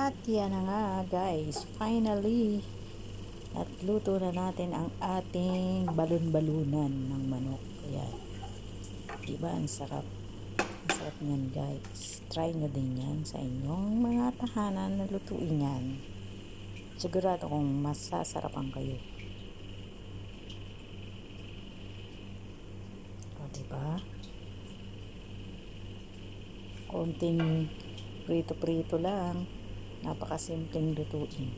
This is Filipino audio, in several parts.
At yan na nga guys, finally, at luto na natin ang ating balon-balunan ng manok. Ayan. Diba, ang sarap. Ang sarap niyan guys. Try nyo din yan sa inyong mga tahanan na lutuin yan. Sigurado kung masasarapan kayo. O, diba? Konting prito-prito lang. Napakasimpleng lutuin.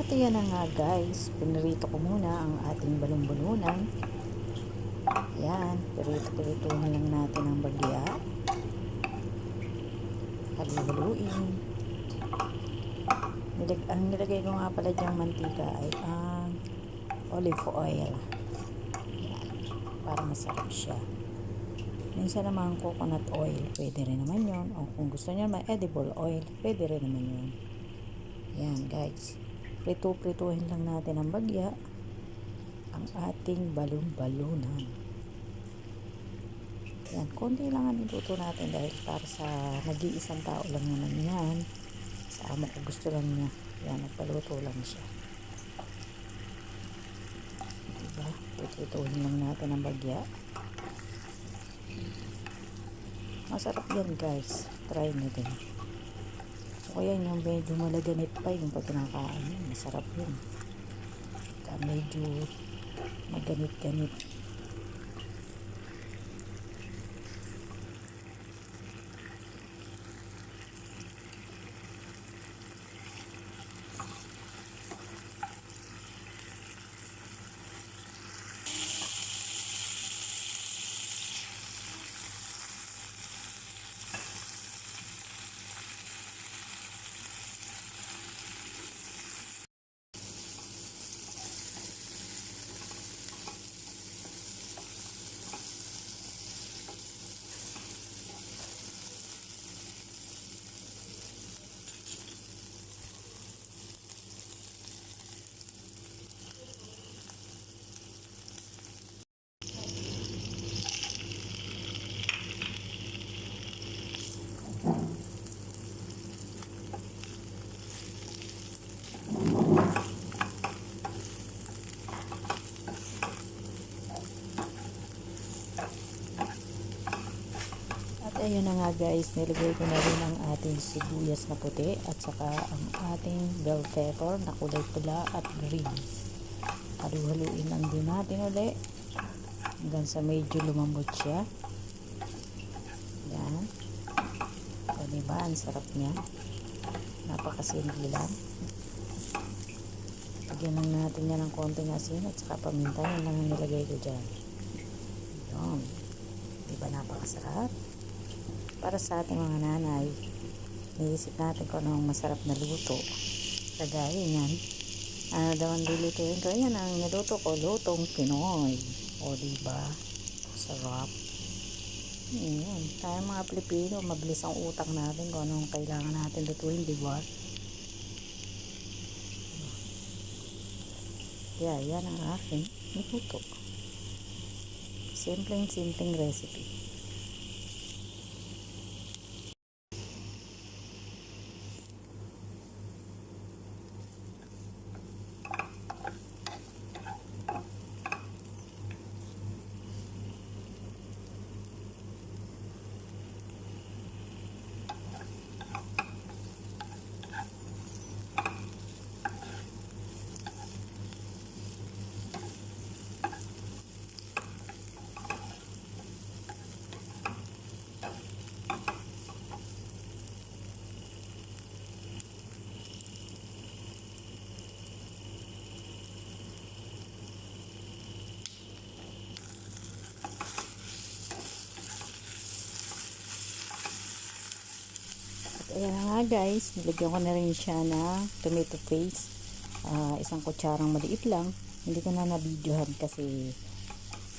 At yan na nga guys, pinarito ko muna ang ating balon-balunan. Yan, pirito-pirito na lang natin ang bagya. Halu-haluin. Nilag ang nilagay ko nga pala diyang mantika ay ang olive oil. Yan, para masarap siya. Minsan naman coconut oil, pwede rin naman yon O kung gusto niya may edible oil, pwede rin naman yon Yan guys. Prito-prituhin lang natin ang bagya ang ating balon-balunan. Yan, konti lang ang niluto natin dahil para sa nag-iisang tao lang naman yan. Sa amo ko gusto lang niya. Yan, nagpaluto lang siya. Diba? Prituhin lang natin ang bagya. Masarap yan guys. Try nyo din. O kaya yung medyo malaganit pa yung pag kinakain. Masarap yun. Medyo maganit-ganit. At ayun na nga guys, nilagay ko na rin ang ating sibuyas na puti at saka ang ating bell pepper na kulay pula at green. Halu-haluin lang din natin uli hanggang sa medyo lumambot siya. Yan. O diba, ang sarap niya. Napakasimple lang. Lagyan lang natin yan ng konting asin at saka paminta. Yan lang ang nilagay ko dyan. Yun. Diba napakasarap? Para sa ating mga nanay iisip natin kung anong masarap na luto. Kagaya niyan ano daw ang lulutuin ko. Yan ang niluto ko lutong Pinoy. O diba? Sarap. Yun tayo mga Pilipino mabilis ang utak natin kung anong kailangan natin lutuin diba? Kaya yan ang aking niluto. Simpleng simpleng recipe Ayan nga guys, nilagyan ko na rin siya na tomato paste. Ah, isang kutsarang maliit lang. Hindi ko na nabidyohan kasi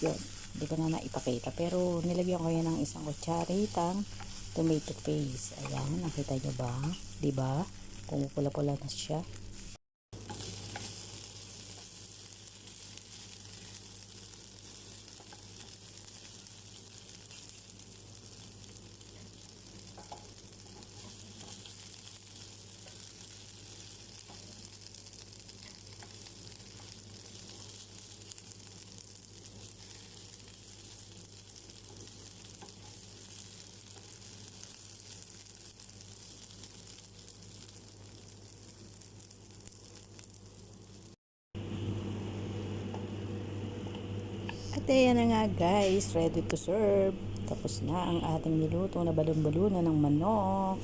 yun, Di ba na naipakita. Pero nilagyan ko yan ng isang kutsaritang tomato paste. Ayan, nakita nyo ba? Ba? Kung pula-pula na siya. At ayan na nga guys, ready to serve. Tapos na ang ating niluto na balon-balunan ng manok.